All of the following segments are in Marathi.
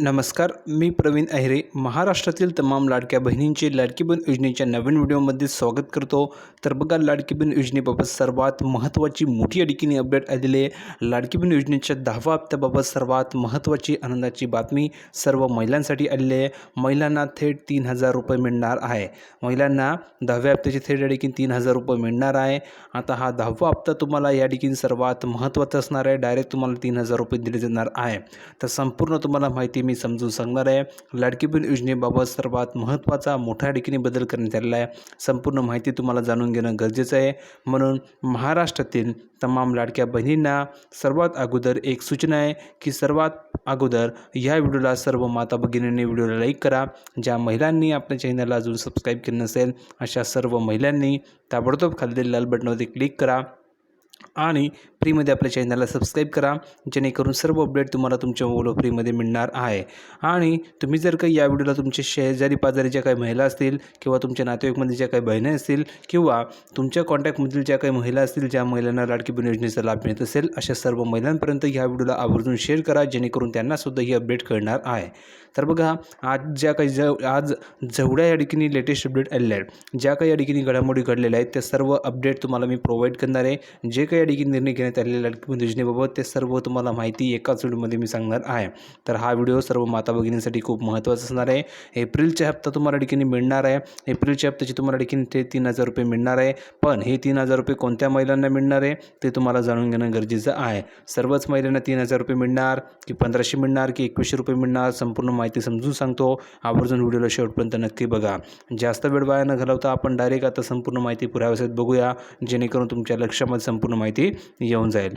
नमस्कार मी प्रवीण अहिरे. महाराष्ट्रातील तमाम लाडक्या बहिणींचे लाडकी बहीण योजनेच्या नवीन व्हिडिओमध्ये स्वागत करतो. तर बघा लाडकी बहीण योजनेबाबत सर्वात महत्त्वाची मोठी अडकीने अपडेट आलेली आहे. लाडकी बहीण योजनेच्या दहावा हप्त्याबाबत सर्वात महत्त्वाची आनंदाची बातमी सर्व महिलांसाठी आलेली आहे. महिलांना थेट तीन हजार रुपये मिळणार आहे. महिलांना दहाव्या हप्त्याची थेट अडकीन तीन हजार रुपये मिळणार आहे. आता हा दहावा हप्ता तुम्हाला या ठिकाणी सर्वात महत्त्वाचा असणार आहे. डायरेक्ट तुम्हाला तीन हजार रुपये दिले जाणार आहे. तर संपूर्ण तुम्हाला माहिती मी समजून सांगणार आहे. लाडकी बहीण योजनेबाबत सर्वात महत्त्वाचा मोठ्या ठिकाणी बदल करण्यात आलेला आहे. संपूर्ण माहिती तुम्हाला जाणून घेणं गरजेचं आहे. म्हणून महाराष्ट्रातील तमाम लाडक्या बहिणींना सर्वात अगोदर एक सूचना आहे की सर्वात अगोदर या व्हिडिओला सर्व माता भगिनींनी व्हिडिओला लाईक करा. ज्या महिलांनी आपल्या चॅनलला अजून सबस्क्राईब केलं नसेल अशा सर्व महिलांनी ताबडतोब खाली लाल बटनावरती क्लिक करा. आणि फ्रीमध्ये आपल्या चॅनलला सबस्क्राईब करा जेणेकरून सर्व अपडेट तुम्हाला तुमच्या मोबाईल फ्रीमध्ये मिळणार आहे. आणि तुम्ही जर काही या व्हिडिओला तुमच्या शेजारी पाजारी ज्या काही महिला असतील किंवा तुमच्या नातेवाईकमध्ये ज्या काही बहिणी असतील किंवा तुमच्या कॉन्टॅक्टमधील ज्या काही महिला असतील ज्या महिलांना लाडकी बहीण योजनेचा लाभ मिळत असेल अशा सर्व महिलांपर्यंत ह्या व्हिडिओला आवर्जून शेअर करा जेणेकरून त्यांनासुद्धा ही अपडेट कळणार आहे. तर बघा आज ज्या काही ज आज जेवढ्या या ठिकाणी लेटेस्ट अपडेट आलेल्या आहेत ज्या काही या ठिकाणी घडामोडी घडलेल्या आहेत त्या सर्व अपडेट तुम्हाला मी प्रोव्हाइड करणार आहे. जे काही या ठिकाणी निर्णय घेण्यात आलेले लाडकी बहीण योजनेबाबत ते सर्व तुम्हाला माहिती एकाच व्हिडिओमध्ये मी सांगणार आहे. तर हा व्हिडिओ सर्व माता भगिनींसाठी खूप महत्त्वाचा असणार आहे. एप्रिलच्या हप्ता तुम्हाला ठिकाणी मिळणार आहे. एप्रिलच्या हप्त्याची तुम्हाला ठिकाणी ते तीन हजार रुपये मिळणार आहे. पण हे तीन हजार रुपये कोणत्या महिलांना मिळणार आहे? ते तुम्हाला जाणून घेणं गरजेचं आहे. सर्वच महिलांना तीन हजार रुपये मिळणार की पंधराशे मिळणार की एकवीसशे रुपये मिळणार संपूर्ण माहिती समजून सांगतो. आवर्जून व्हिडिओला शेवटपर्यंत नक्की बघा. जास्त वेळ वाया न घालवता आपण डायरेक्ट आता संपूर्ण माहिती पुराव्यासाठी बघूया. जेणेकरून तुमच्या लक्षामध्ये संपूर्ण माहिती येऊन जाईल.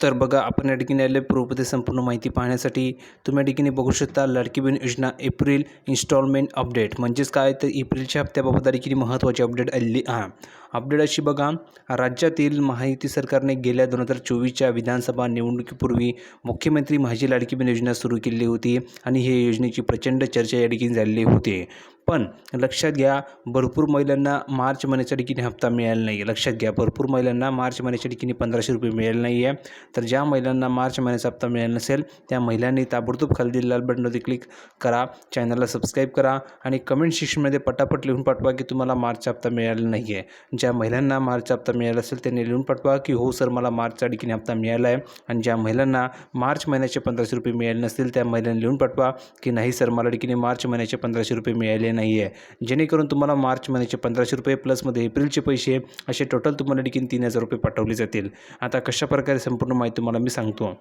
तर बघा आपण या ठिकाणी आले पूर्वपती संपूर्ण माहिती पाहण्यासाठी तुम्ही या ठिकाणी बघू शकता लाडकी बहीण योजना एप्रिल इन्स्टॉलमेंट अपडेट म्हणजेच काय? तर एप्रिलच्या हप्त्याबाबत या ठिकाणी महत्त्वाची अपडेट आलेली आहे अपडेट अशी बघा राज्यातील महायुती सरकारने गेल्या दोन हजार चोवीसच्या विधानसभा निवडणुकीपूर्वी मुख्यमंत्री माझी लाडकी बहीण योजना सुरू केली होती आणि हे योजनेची प्रचंड चर्चा या ठिकाणी झालेली होती. पण लक्षात घ्या भरपूर महिलांना मार्च महिन्याच्या ठिकाणी हप्ता मिळाला नाही आहे लक्षात घ्या भरपूर महिलांना मार्च महिन्याच्या ठिकाणी पंधराशे रुपये मिळाले नाही आहे तर ज्या महिलांना मार्च महिन्याचा हप्ता मिळाला नसेल त्या महिलांनी ताबडतोब खाली लाल बटनवरती क्लिक करा चॅनलला सबस्क्राईब करा आणि कमेंट सेक्शनमध्ये पटापट लिहून पाठवा की तुम्हाला मार्चचा हप्ता मिळाला नाही आहे ज्या महिलांना मार्चचा हप्ता मिळाला असेल त्यांनी लिहून पाठवा की हो सर मला मार्चच्या ठिकाणी हप्ता मिळाला आहे. आणि ज्या महिलांना मार्च महिन्याचे पंधराशे रुपये मिळाले नसतील त्या महिलांनी लिहून पाठवा की नाही सर मला ठिकाणी मार्च महिन्याचे पंधराशे रुपये मिळाले नाही आहे जेणेकरून तुम्हाला मार्च महिन्याचे पंधराशे रुपये प्लसमध्ये एप्रिलचे पैसे असे टोटल तुम्हाला ठिकाणी तीन हजार रुपये पाठवले जातील. आता कशा प्रकारे संपूर्ण माहिती तुम्हाला मी सांगतो.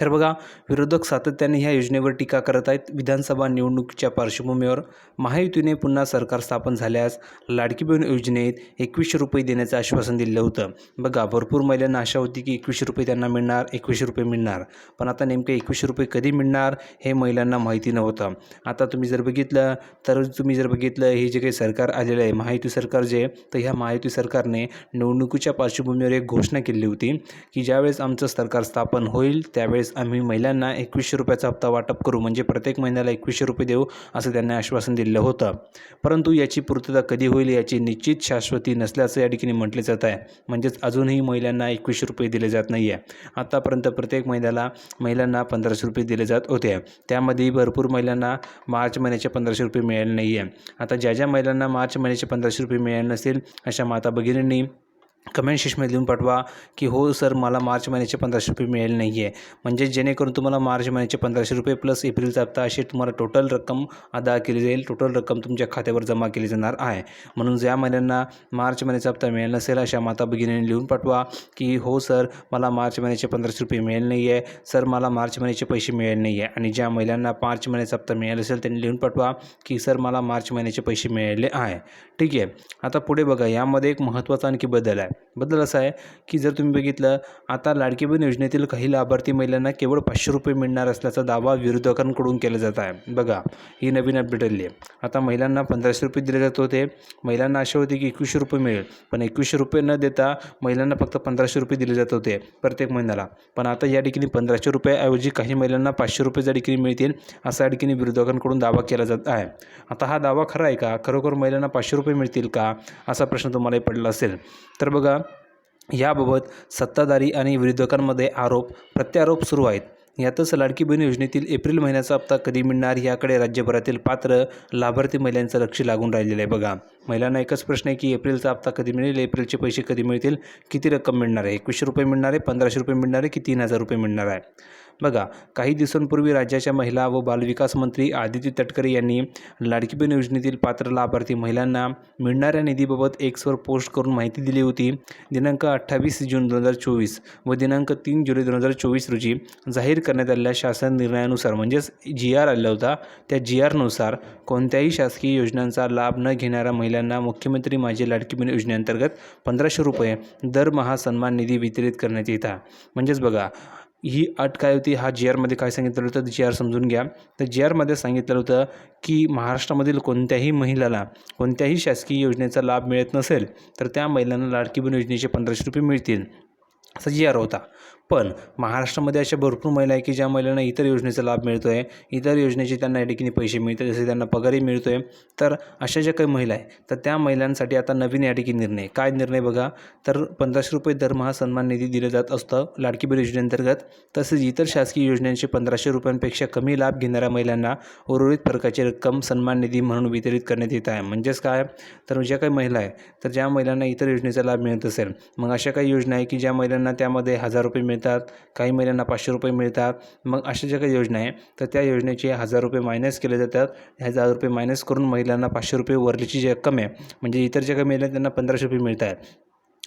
तर बघा विरोधक सातत्याने ह्या योजनेवर टीका करत आहेत. विधानसभा निवडणुकीच्या पार्श्वभूमीवर महायुतीने पुन्हा सरकार स्थापन झाल्यास लाडकी बहीण योजनेत एकवीसशे रुपये देण्याचं आश्वासन दिलं होतं. बघा भरपूर महिलांना आशा होती की एकवीसशे रुपये त्यांना मिळणार एकवीसशे रुपये मिळणार. पण आता नेमके एकवीसशे रुपये कधी मिळणार हे महिलांना माहिती नव्हतं. आता तुम्ही जर बघितलं तर तुम्ही जर बघितलं हे जे काही सरकार आलेलं आहे महायुती सरकार जे तर ह्या महायुती सरकारने निवडणुकीच्या पार्श्वभूमीवर एक घोषणा केली होती की ज्यावेळेस आमचं सरकार स्थापन होईल त्यावेळेस आम्ही महिलांना एकवीसशे रुपयाचा हप्ता वाटप करू म्हणजे प्रत्येक महिन्याला एकवीसशे रुपये देऊ असं त्यांनी आश्वासन दिलं होतं. परंतु याची पूर्तता कधी होईल याची निश्चित शाश्वती नसल्याचं या ठिकाणी म्हटले जात आहे. म्हणजेच अजूनही महिलांना एकवीसशे रुपये दिले जात नाही आहे आतापर्यंत प्रत्येक महिन्याला महिलांना पंधराशे रुपये दिले जात होते. त्यामध्ये भरपूर महिलांना मार्च महिन्याचे पंधराशे रुपये मिळाले नाही आहे आता ज्या ज्या महिलांना मार्च महिन्याचे पंधराशे रुपये मिळाले नसेल अशा माता भगिनींनी कमेंट सेक्शनमध्ये लिहून पाठवा की हो सर मला मार्च महिन्याचे पंधराशे रुपये मिळाले नाही आहे म्हणजे जेणेकरून तुम्हाला मार्च महिन्याचे पंधराशे रुपये प्लस एप्रिलचा हप्ता अशी तुम्हाला टोटल रक्कम अदा केली जाईल. टोटल रक्कम तुमच्या खात्यावर जमा केली जाणार आहे. म्हणून ज्या महिन्यांना मार्च महिन्याचा हप्ता मिळाला नसेल अशा माता भगिनीने लिहून पाठवा की हो सर मला मार्च महिन्याचे पंधराशे रुपये मिळाले नाही आहे सर मला मार्च महिन्याचे पैसे मिळाले नाही आहे आणि ज्या महिलांना मार्च महिन्याचा हप्ता मिळाला असेल त्यांनी लिहून पाठवा की सर मला मार्च महिन्याचे पैसे मिळाले आहे. ठीक आहे. आता पुढे बघा. यामध्ये एक महत्त्वाचा आणखी बदल आहे. बदल असा आहे की जर तुम्ही बघितलं आता लाडकी बहीण योजनेतील काही लाभार्थी महिलांना केवळ पाचशे रुपये मिळणार असल्याचा दावा विरोधकांकडून केला जात आहे. बघा ही नवीन अपडेट आली आहे. आता महिलांना पंधराशे रुपये दिले जात होते. महिलांना असे होते की एकवीसशे रुपये मिळेल. पण एकवीसशे रुपये न देता महिलांना फक्त पंधराशे रुपये दिले जात होते प्रत्येक महिन्याला. पण आता या ठिकाणी पंधराशे रुपयाऐवजी काही महिलांना पाचशे रुपये या ठिकाणी मिळतील असा या ठिकाणी विरोधकांकडून दावा केला जात आहे. आता हा दावा खरा आहे का? खरोखर महिलांना पाचशे रुपये मिळतील का? असा प्रश्न तुम्हालाही पडला असेल. तर बघा याबाबत सत्ताधारी आणि विरोधकांमध्ये आरोप प्रत्यारोप सुरू आहेत. यातच लाडकी बहीण योजनेतील एप्रिल महिन्याचा हप्ता कधी मिळणार याकडे राज्यभरातील पात्र लाभार्थी महिलांचं लक्ष लागून राहिलेलं आहे. बघा महिलांना एकच प्रश्न आहे की एप्रिलचा हप्ता कधी मिळेल एप्रिलचे पैसे कधी मिळतील किती रक्कम मिळणार आहे? एकवीसशे रुपये मिळणार आहे पंधराशे रुपये मिळणार आहे की तीन हजार रुपये मिळणार आहे? बघा काही दिवसांपूर्वी राज्याच्या महिला व बालविकास मंत्री आदिती तटकरे यांनी लाडकी बहीण योजनेतील पात्र लाभार्थी महिलांना मिळणाऱ्या निधीबाबत एक्सवर पोस्ट करून माहिती दिली होती. दिनांक अठ्ठावीस जून दोन हजार चोवीस व दिनांक तीन जुलै दोन हजार चोवीस रोजी जाहीर करण्यात आलेल्या शासन निर्णयानुसार म्हणजेच जी आर आला होता त्या जी आरनुसार कोणत्याही शासकीय योजनांचा लाभ न घेणाऱ्या महिलांना मुख्यमंत्री माझी लाडकी बहीण योजनेअंतर्गत पंधराशे रुपये दरमहा सन्मान निधी वितरित करण्यात येतात म्हणजेच बघा ही अट काय होती? हा जी आरमध्ये काय सांगितलं होतं? जी आर समजून घ्या. तर जी आरमध्ये सांगितलं होतं की महाराष्ट्रामधील कोणत्याही महिलाला कोणत्याही शासकीय योजनेचा लाभ मिळत नसेल तर त्या महिलांना लाडकी बहीण योजनेचे पंधराशे रुपये मिळतील. असा जी आर होता. पण महाराष्ट्रामध्ये अशा भरपूर महिला आहे की ज्या महिलांना इतर योजनेचा लाभ मिळतो आहे इतर योजनेचे त्यांना या ठिकाणी पैसे मिळतात जसे त्यांना पगारही मिळतो आहे तर अशा ज्या काही महिला आहे तर त्या महिलांसाठी आता नवीन या ठिकाणी निर्णय. काय निर्णय बघा? तर पंधराशे रुपये दरमहा सन्मान निधी दिलं जात असतं लाडकी बहीण योजनेअंतर्गत. तसेच इतर शासकीय योजनांचे पंधराशे रुपयांपेक्षा कमी लाभ घेणाऱ्या महिलांना उर्वरित फरकाची रक्कम सन्मान निधी म्हणून वितरित करण्यात येत आहे. म्हणजेच काय? तर ज्या काही महिला आहे तर ज्या महिलांना इतर योजनेचा लाभ मिळत असेल मग अशा काही योजना आहे की ज्या महिलांना त्यामध्ये हजार रुपये रुपये मिळतात काही महिलांना पाचशे रुपये मिळतात. मग अशा ज्या काही योजना आहे तर त्या योजनेचे हजार रुपये मायनस केले जातात. हजार रुपये मायनस करून महिलांना पाचशे रुपये वरलीची जी रक्कम आहे म्हणजे इतर ज्या काही महिला आहेत त्यांना पंधराशे रुपये मिळत आहेत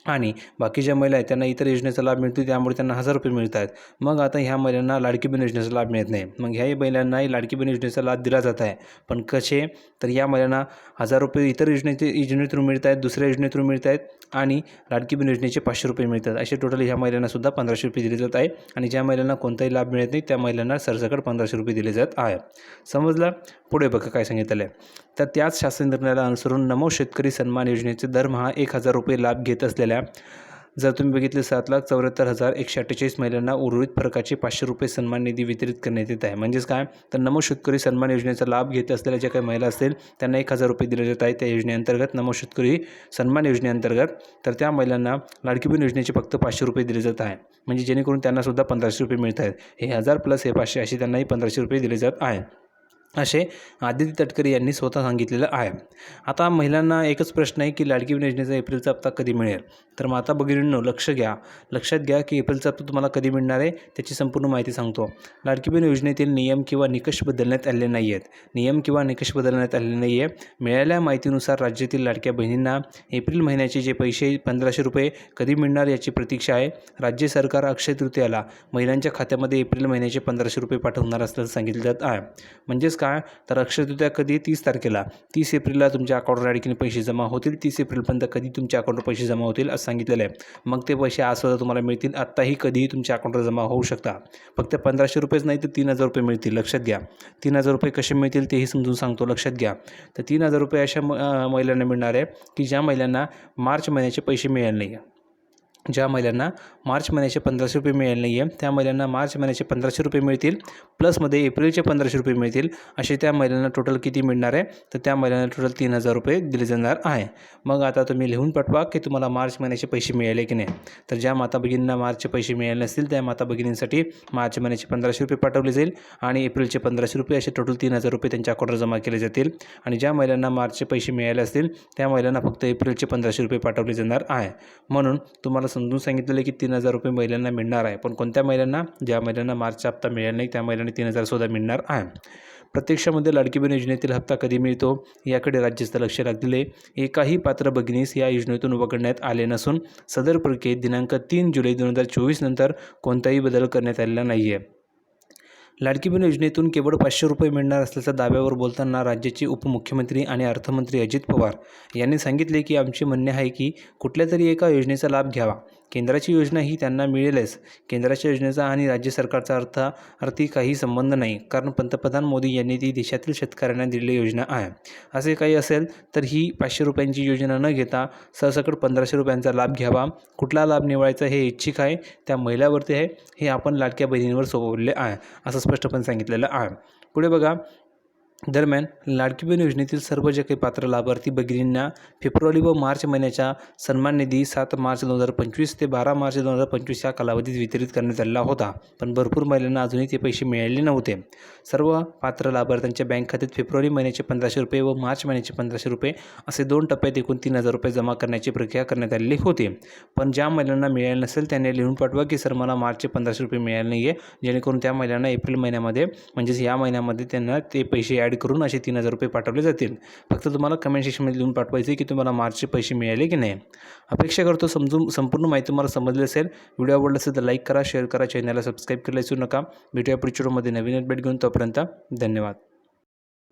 आणि बाकी ज्या महिला आहेत त्यांना इतर योजनेचा लाभ मिळतो त्यामुळे त्यांना हजार रुपये मिळत आहेत मग आता ह्या महिलांना लाडकी बहीण योजनेचा लाभ मिळत नाही. मग ह्याही महिलांनाही लाडकी बहीण योजनेचा लाभ दिला जात आहे. पण कसे? तर या महिलांना हजार रुपये इतर योजनेचे योजनेतून मिळत आहेत दुसऱ्या योजनेतून मिळत आहेत आणि लाडकी बहीण योजनेचे पाचशे रुपये मिळतात. असे टोटल ह्या महिलांनासुद्धा पंधराशे रुपये दिले जात आहे आणि ज्या महिलांना कोणताही लाभ मिळत नाही त्या महिलांना सरसकट पंधराशे रुपये दिले जात आहे. समजलं? पुढे बघा काय सांगितलं आहे तर त्याच शासन निर्णयाला अनुसरून नमो शेतकरी सन्मान योजनेचे दरमहा एक हजार रुपये लाभ घेत असलेल्या जर तुम्ही बघितले सात लाख चौऱ्याहत्तर हजार एकशे अठ्ठेचाळीस महिलांना उर्वरित फरकाचे पाचशे रुपये सन्मान निधी वितरित करण्यात येत आहे. म्हणजेच काय? तर नमो शेतकरी सन्मान योजनेचा लाभ घेत असलेल्या ज्या काही महिला असतील त्यांना एक हजार रुपये दिले जात आहेत त्या योजनेअंतर्गत. नमो शेतकरी सन्मान योजनेअंतर्गत तर त्या महिलांना लाडकी बहीण योजनेचे फक्त पाचशे रुपये दिले जात आहे म्हणजे जेणेकरून त्यांनासुद्धा पंधराशे रुपये मिळत आहेत. हे हजार प्लस हे पाचशे असे त्यांनाही पंधराशे रुपये दिले जात आहे असे आदित्य तटकरे यांनी स्वतः सांगितलेलं आहे. आता महिलांना एकच प्रश्न आहे की लाडकी बहीण योजनेचा एप्रिलचा हप्ता कधी मिळेल? तर माता भगिनींनो लक्ष घ्या. लक्षात घ्या की एप्रिलचा हप्ता तुम्हाला कधी मिळणार आहे त्याची संपूर्ण माहिती सांगतो. लाडकी बहीण योजनेतील नियम किंवा निकष बदलण्यात आलेले नाही आहेत नियम किंवा निकष बदलण्यात आलेले नाही आहे मिळालेल्या माहितीनुसार राज्यातील लाडक्या बहिणींना एप्रिल महिन्याचे जे पैसे पंधराशे रुपये कधी मिळणार याची प्रतीक्षा आहे. राज्य सरकार अक्षय तृतीयाला महिलांच्या खात्यामध्ये एप्रिल महिन्याचे पंधराशे रुपये पाठवणार असल्याचं सांगितलं जात आहे. म्हणजेच काय? तर अक्षयतृतीया कधी? तीस तारखेला. तीस एप्रिलला तुमच्या अकाउंटवर या ठिकाणी पैसे जमा होतील. तीस एप्रिलपर्यंत कधी तुमच्या अकाउंटवर पैसे जमा होतील असं सांगितलेलं आहे. मग ते पैसे आज सुद्धा तुम्हाला मिळतील. आत्ताही कधीही तुमच्या अकाउंटवर जमा होऊ शकता. फक्त पंधराशे रुपयेच नाही तर तीन हजार रुपये मिळतील. लक्षात घ्या. तीन हजार रुपये कसे मिळतील तेही समजून सांगतो. लक्षात घ्या. तर तीन हजार रुपये अशा म महिलांना मिळणार आहे की ज्या महिलांना मार्च महिन्याचे पैसे मिळाले नाही ज्या महिलांना मार्च महिन्याचे पंधराशे रुपये मिळाले नाही आहे त्या महिलांना मार्च महिन्याचे पंधराशे रुपये मिळतील प्लसमध्ये एप्रिलचे पंधराशे रुपये मिळतील असे त्या महिलांना टोटल किती मिळणार आहे? तर त्या महिलांना टोटल तीन हजार रुपये दिले जाणार आहे. मग आता तुम्ही लिहून पाठवा की तुम्हाला मार्च महिन्याचे पैसे मिळाले की नाही. तर ज्या माता भगिनींना मार्चचे पैसे मिळाले नसतील त्या माता भगिनींसाठी मार्च महिन्याचे पंधराशे रुपये पाठवले जाईल आणि एप्रिलचे पंधराशे रुपये असे टोटल तीन हजार रुपये त्यांच्या अकाउंटवर जमा केले जातील. आणि ज्या महिलांना मार्चचे पैसे मिळाले असतील त्या महिलांना फक्त एप्रिलचे पंधराशे रुपये पाठवले जाणार आहे. म्हणून तुम्हाला समजून सांगितलेलं आहे की तीन हजार रुपये महिलांना मिळणार आहे. पण कोणत्या महिलांना? ज्या महिलांना मार्चचा हप्ता मिळाला नाही त्या महिलांना तीन हजारसुद्धा मिळणार आहे. प्रत्यक्षामध्ये लाडकी बहीण योजनेतील हप्ता कधी मिळतो? याकडे राज्याचं लक्ष लागलेले एकाही पात्र भगिनीस या योजनेतून वगळण्यात आले नसून सदर प्रक्रियेत दिनांक तीन जुलै दोन हजार चोवीस नंतर कोणताही बदल करण्यात आलेला नाही आहे लाडकी बहीण योजनेतून केवळ पाचशे रुपये मिळणार असल्याच्या दाव्यावर बोलताना राज्याचे उपमुख्यमंत्री आणि अर्थमंत्री अजित पवार यांनी सांगितले की आमचे म्हणणे आहे की कुठल्या तरी एका योजनेचा लाभ घ्यावा. केंद्राची योजना ही त्यांना मिळेलच. केंद्राच्या योजनेचा आणि राज्य सरकारचा अर्थ अर्थी काही संबंध नाही. कारण पंतप्रधान मोदी यांनी ती देशातील शेतकऱ्यांना दिलेली योजना आहे. असे काही असेल तर ही पाचशे रुपयांची योजना न घेता सरसकट पंधराशे रुपयांचा लाभ घ्यावा. कुठला लाभ निवडायचा हे इच्छिक आहे. त्या महिलावरती आहे. हे आपण लाडक्या बहिणींवर सोपवले आहे. असं स्पष्टपणे सांगितलेलं आहे. पुढे बघा. दरम्यान लाडकी बहीण योजनेतील सर्व जे काही पात्र लाभार्थी भगिनींना फेब्रुवारी व मार्च महिन्याच्या सन्मान निधी सात मार्च दोन हजार पंचवीस ते बारा मार्च दोन हजार पंचवीस या कालावधीत वितरित करण्यात आलेला होता. पण भरपूर महिलांना अजूनही ते पैसे मिळाले नव्हते. सर्व पात्र लाभार्थ्यांच्या बँक खात्यात फेब्रुवारी महिन्याचे पंधराशे रुपये व मार्च महिन्याचे पंधराशे रुपये असे दोन टप्प्यात एकूण तीन हजार रुपये जमा करण्याची प्रक्रिया करण्यात आलेली होती. पण ज्या महिलांना मिळाले नसेल त्यांनी लिहून पाठवा की सर मला मार्चचे पंधराशे रुपये मिळाले नाही आहे जेणेकरून त्या महिलांना एप्रिल महिन्यामध्ये म्हणजेच या महिन्यामध्ये त्यांना ते पैसे ॲड ॲड करून असे तीन हजार रुपये पाठवले जातील. फक्त तुम्हाला कमेंट सेक्शनमध्ये लिहून पाठवायचे की तुम्हाला मार्चचे पैसे मिळाले की नाही. अपेक्षा करतो समजून संपूर्ण माहिती तुम्हाला समजली असेल. व्हिडिओ आवडला असेल तर लाईक करा शेअर करा चॅनलला सबस्क्राईब करायला विसरू नका. भेटूया पुढच्या व्हिडिओमध्ये नवीन अपडेट घेऊन. तोपर्यंत धन्यवाद.